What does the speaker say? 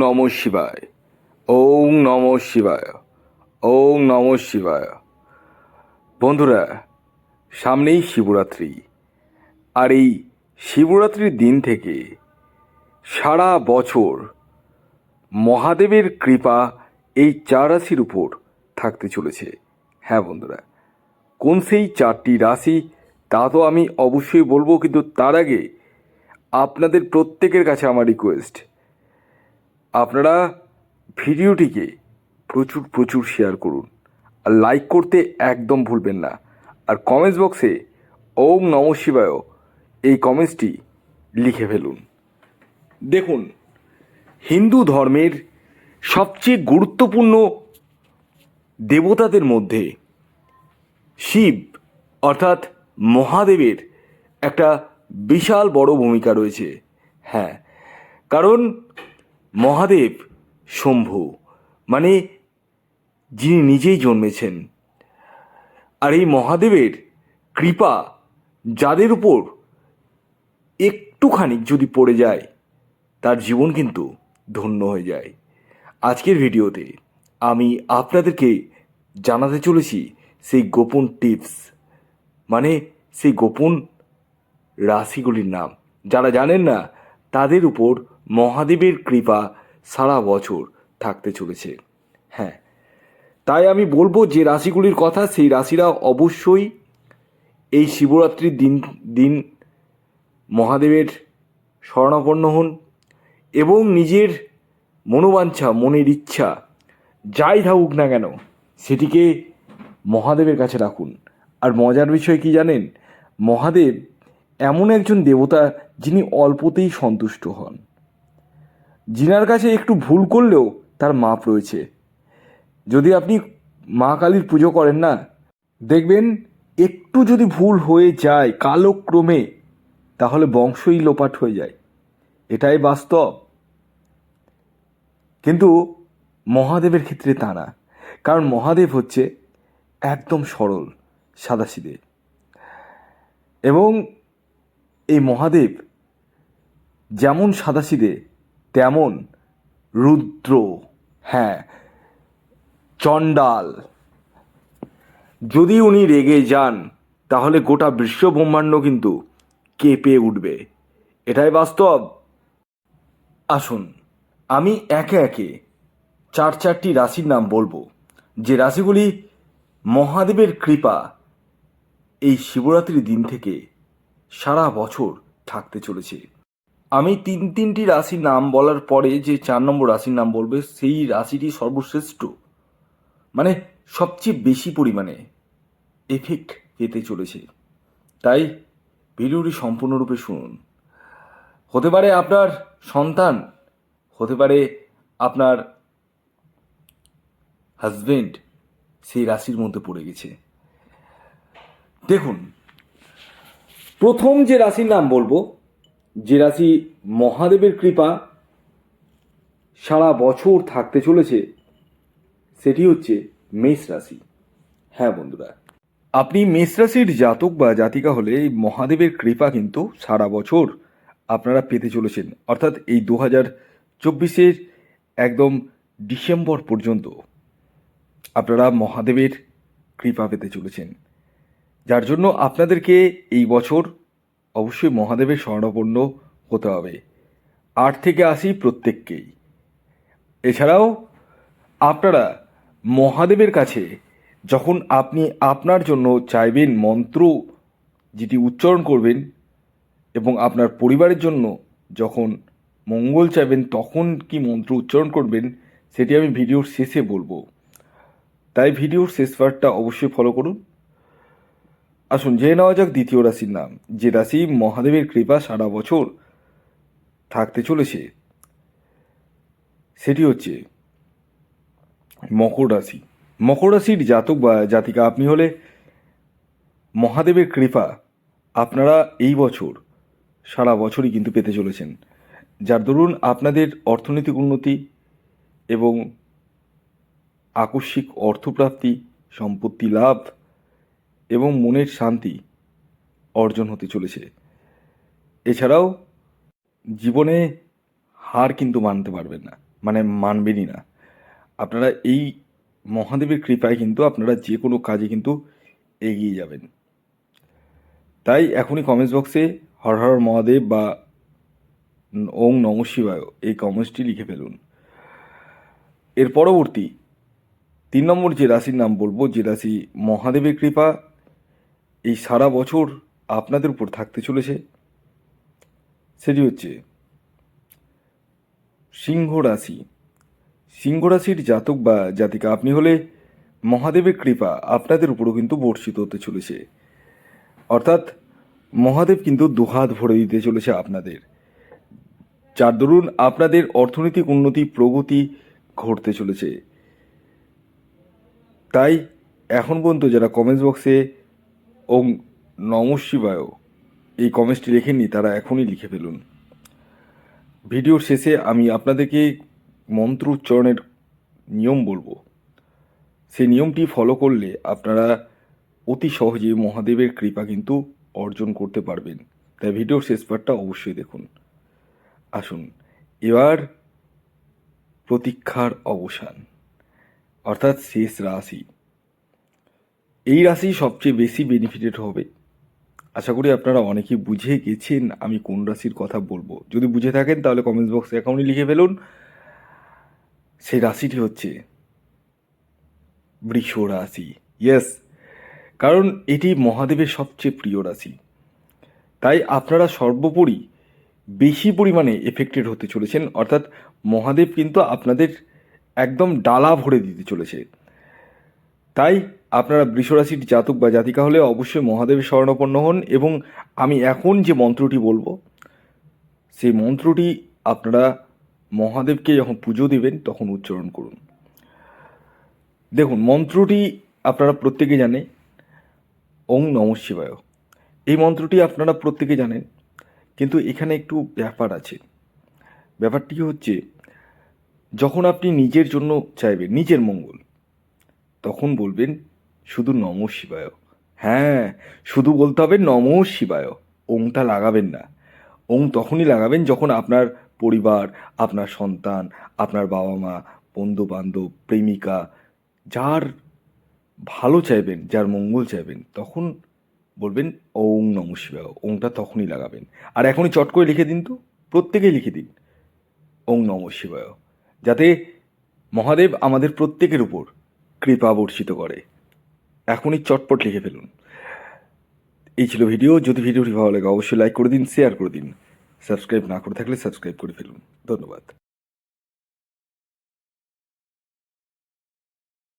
নম শিবায়। ওং নম শিবায়। ওং নম শিবায়। বন্ধুরা, সামনেই শিবরাত্রি। আর এই শিবরাত্রির দিন থেকে সারা বছর মহাদেবের কৃপা এই চার রাশির উপর থাকতে চলেছে। হ্যাঁ বন্ধুরা, কোন সেই চারটি রাশি তা তো আমি অবশ্যই বলব, কিন্তু তার আগে আপনাদের প্রত্যেকের কাছে আমার রিকোয়েস্ট আপনারা ভিডিওটিকে প্রচুর প্রচুর শেয়ার করুন আর লাইক করতে একদম ভুলবেন না। আর কমেন্টস বক্সে ওম নম শিবায় এই কমেন্টসটি লিখে ফেলুন। দেখুন, হিন্দু ধর্মের সবচেয়ে গুরুত্বপূর্ণ দেবতাদের মধ্যে শিব অর্থাৎ মহাদেবের একটা বিশাল বড় ভূমিকা রয়েছে। হ্যাঁ কারণ মহাদেব, শম্ভু মানে যিনি নিজেই জন্মেছেন। আর এই মহাদেবের কৃপা যাদের উপর একটুখানি যদি পড়ে যায়, তার জীবন কিন্তু ধন্য হয়ে যায়। আজকের ভিডিওতে আমি আপনাদেরকে জানাতে চলেছি সেই গোপন টিপস মানে সেই গোপন রাশিগুলির নাম। যারা জানেন না, তাদের উপর মহাদেবের কৃপা সারা বছর থাকতে চলেছে। হ্যাঁ তাই আমি বলব যে রাশিগুলির কথা, সেই রাশিরা অবশ্যই এই শিবরাত্রির দিন দিন মহাদেবের শরণাপন্ন হন এবং নিজের মনোবাঞ্ছা, মনের ইচ্ছা, যাই থাকুক না কেন, সেটিকে মহাদেবের কাছে রাখুন। আর মজার বিষয় কি জানেন? মহাদেব এমন একজন দেবতা যিনি অল্পতেই সন্তুষ্ট হন। জিনার কাছে একটু ভুল করলেও তার মাপ রয়েছে। যদি আপনি মা কালীর পুজো করেন না, দেখবেন একটু যদি ভুল হয়ে যায় কালক্রমে, তাহলে বংশই লোপাট হয়ে যায়। এটাই বাস্তব। কিন্তু মহাদেবের ক্ষেত্রে তা না, কারণ মহাদেব হচ্ছে একদম সরল সাদাসিদে এবং এই মহাদেব যেমন সাদাসিদে তেমন রুদ্র হ্যাঁ চণ্ডাল। যদি উনি রেগে যান, তাহলে গোটা বিশ্ব ব্রহ্মাণ্ড কিন্তু কেঁপে উঠবে। এটাই বাস্তব। আসুন, আমি একে একে চার চারটি রাশির নাম বলব, যে রাশিগুলি মহাদেবের কৃপা এই শিবরাত্রির দিন থেকে সারা বছর থাকতে চলেছে। আমি তিন, তিনটি রাশির নাম বলার পরে যে চার নম্বর রাশির নাম বলবে, সেই রাশিটি সর্বশ্রেষ্ঠ। মানে সবচেয়ে বেশি পরিমাণে এফেক্ট পেতে চলেছে। তাই ভিডিওটি সম্পূর্ণরূপে শুনুন। হতে পারে আপনার সন্তান, হতে পারে আপনার হাজবেন্ড সেই রাশির মধ্যে পড়ে গেছে। দেখুন, প্রথম যে রাশির নাম বলব যে রাশি মহাদেবের কৃপা সারা বছর থাকতে চলেছে, সেটি হচ্ছে মেষ রাশি। হ্যাঁ বন্ধুরা, আপনি মেষ রাশির জাতক বা জাতিকা হলে এই মহাদেবের কৃপা কিন্তু সারা বছর আপনারা পেতে চলেছেন। অর্থাৎ এই দু হাজার চব্বিশের একদম ডিসেম্বর পর্যন্ত আপনারা মহাদেবের কৃপা পেতে চলেছেন। যার জন্য আপনাদেরকে এই বছর অবশ্যই মহাদেবের স্বর্ণপন্ন হতে হবে। আট থেকে আশি প্রত্যেককেই। এছাড়াও আপনারা মহাদেবের কাছে যখন আপনি আপনার জন্য চাইবেন মন্ত্র যেটি উচ্চারণ করবেন এবং আপনার পরিবারের জন্য যখন মঙ্গল চাইবেন তখন কি মন্ত্র উচ্চারণ করবেন সেটি আমি ভিডিওর শেষে বলব। তাই ভিডিওর শেষ পার্টটা অবশ্যই ফলো করুন। আসুন জেনে নেওয়া যাক দ্বিতীয় রাশির নাম। যে রাশি মহাদেবের কৃপা সারা বছর থাকতে চলেছে, সেটি হচ্ছে মকর রাশি। মকর রাশির জাতক বা জাতিকা আপনি হলে মহাদেবের কৃপা আপনারা এই বছর সারা বছরই কিন্তু পেতে চলেছেন। যার দরুন আপনাদের অর্থনৈতিক উন্নতি এবং আকস্মিক অর্থপ্রাপ্তি, সম্পত্তি লাভ এবং মনের শান্তি অর্জন হতে চলেছে। এছাড়াও জীবনে হার কিন্তু মানতে পারবেন না মানে মানবেনই না। আপনারা এই মহাদেবের কৃপায় কিন্তু আপনারা যে কোনো কাজে কিন্তু এগিয়ে যাবেন। তাই এখনই কমেন্টস বক্সে হর হর মহাদেব বা ওং নম শিবায় এই কমেন্টসটি লিখে ফেলুন। এর পরবর্তী তিন নম্বর যে রাশির নাম বলব, যে রাশি মহাদেবের কৃপা এই সারা বছর আপনাদের উপর থাকতে চলেছে। সেটি হচ্ছে, সিংহ রাশি। সিংহ রাশির জাতক বা জাতিকা, আপনি হলে মহাদেবের কৃপা আপনাদের উপরও কিন্তু বর্ষিত হতে চলেছে। অর্থাৎ মহাদেব কিন্তু দুহাত ভরে দিতে চলেছে আপনাদের। যার দরুন আপনাদের অর্থনৈতিক উন্নতি, প্রগতি ঘটতে চলেছে। তাই এখন পর্যন্ত যারা কমেন্টস বক্সে ওম নম শিবায়। এই কমেন্টসটি লেখেননি, তারা এখনই লিখে ফেলুন। ভিডিওর শেষে আমি আপনাদেরকে মন্ত্র উচ্চারণের নিয়ম বলব। সেই নিয়মটি ফলো করলে আপনারা অতি সহজে মহাদেবের কৃপা কিন্তু অর্জন করতে পারবেন। তাই ভিডিওর শেষ পার্টটা অবশ্যই দেখুন। আসুন, এবার প্রতীক্ষার অবসান, অর্থাৎ শেষ রাশি। এই রাশি সবচেয়ে বেশি বেনিফিটেড হবে। আশা করি আপনারা অনেকে বুঝে গেছেন আমি কোন রাশির কথা বলব। যদি বুঝে থাকেন তাহলে কমেন্টস বক্সে অ্যাকাউন্টে লিখে ফেলুন। সেই রাশিটি হচ্ছে বৃষ রাশি। ইয়েস কারণ এটি মহাদেবের সবচেয়ে প্রিয় রাশি। তাই আপনারা সর্বোপরি বেশি পরিমাণে এফেক্টেড হতে চলেছেন। অর্থাৎ মহাদেব কিন্তু আপনাদের একদম ডালা ভরে দিতে চলেছে। তাই আপনারা বৃষরাশির জাতক বা জাতিকা হলে অবশ্যই মহাদেবের শরণাপন্ন হন এবং আমি এখন যে মন্ত্রটি বলব, সেই মন্ত্রটি আপনারা মহাদেবকে যখন পুজো দেবেন তখন উচ্চারণ করুন। দেখুন, মন্ত্রটি আপনারা প্রত্যেকে জানে ওং নম শিবায়। এই মন্ত্রটি আপনারা প্রত্যেকে জানেন, কিন্তু এখানে একটু ব্যাপার আছে। ব্যাপারটি হচ্ছে, যখন আপনি নিজের জন্য চাইবেন, নিজের মঙ্গল, তখন বলবেন শুধু নম শিবায়। হ্যাঁ শুধু বলতে হবে নম শিবায়। ওংটা লাগাবেন না। ওং তখনই লাগাবেন যখন আপনার পরিবার, আপনার সন্তান, আপনার বাবা মা বন্ধু বান্ধব প্রেমিকা, যার ভালো চাইবেন, যার মঙ্গল চাইবেন, তখন বলবেন ওং নম শিবায়। ওংটা তখনই লাগাবেন। আর এখনই চট করে লিখে দিন তো। প্রত্যেকেই লিখে দিন। ওং নম শিবায়। যাতে মহাদেব আমাদের প্রত্যেকের উপর কৃপা বর্ষিত করে। এখনই চটপট লিখে ফেলুন। এই ছিল ভিডিও। যদি ভিডিওটি ভালো লাগে, অবশ্যই লাইক করে দিন শেয়ার করে দিন। সাবস্ক্রাইব না করে থাকলে সাবস্ক্রাইব করে ফেলুন। ধন্যবাদ।